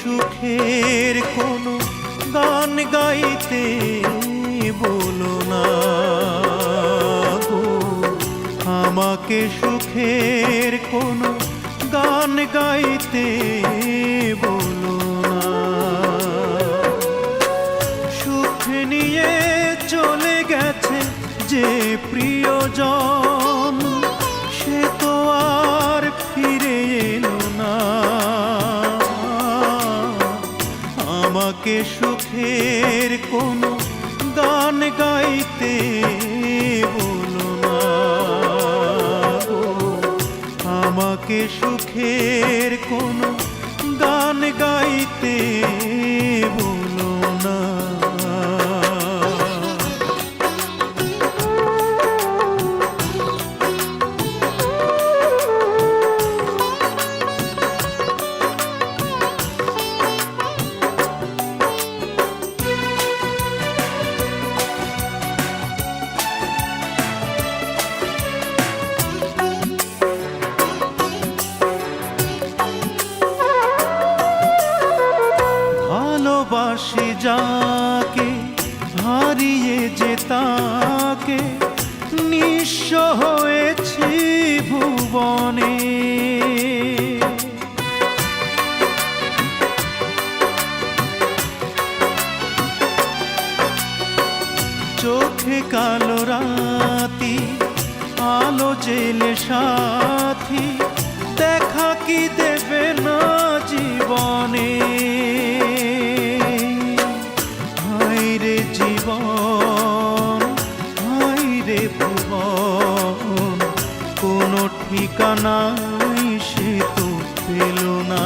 সুখের কোনো গান গাইতে বলো না গো। আমাকে সুখের কোনো গান গাইতে বলো সুখের কোনো গান গাইতে বলো না আমাকে সুখের কোনো যাকে হারিয়ে যে তাকে নিঃস্ব হয়েছি ভুবনে। চোখে কালো রাতি, আলো জেলে সাথী, দেখা কি দেবে না জীবনে? জীবন। হায় রে ভুবন, কোনো ঠিকানাই সে তো পেল না।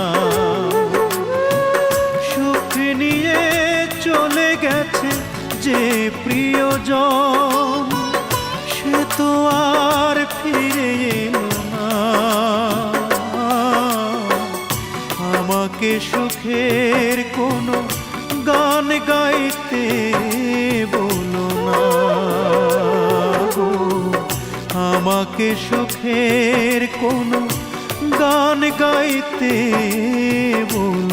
সুখ নিয়ে চলে গেছে যে প্রিয়জন, সে তো আর ফিরে আমাকে সুখের কোনো আমাকে সুখের কোনো গান গাইতে বলো।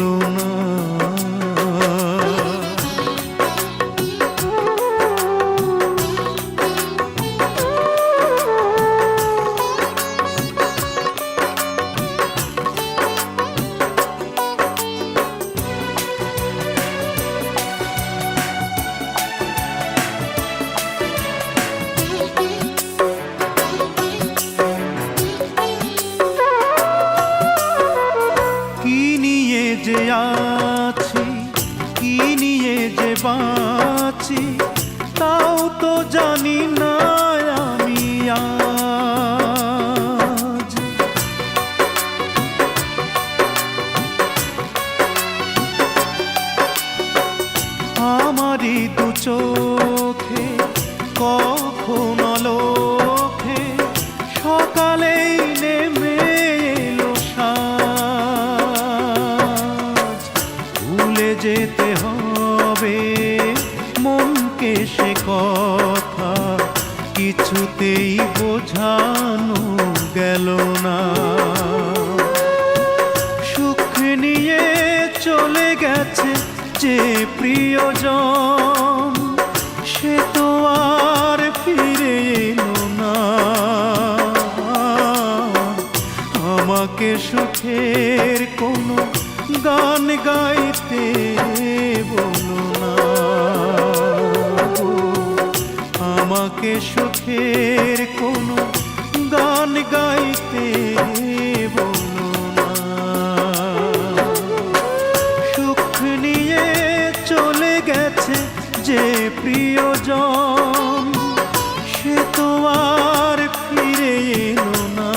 বাঁচি তাও তো জানি না আমি আমারই দু চোখে কখন লোখে হবে। মনকে সে কথা কিছুতেই বোঝানো গেল না। সুখ নিয়ে চলে গেছে যে প্রিয়জন, সে তো আর ফিরে এলো না। আমাকে সুখের কোনো গান গাইতে বলো সুখের কোনো গান গাইতে না। সুখ নিয়ে চলে গেছে যে প্রিয়জন, সে তো আর ফিরে না।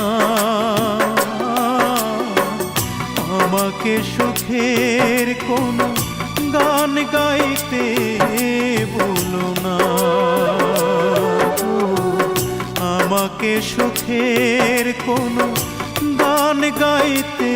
আমাকে সুখের কোনো গান গাইতে বলো সুখের কোনো গান গাইতে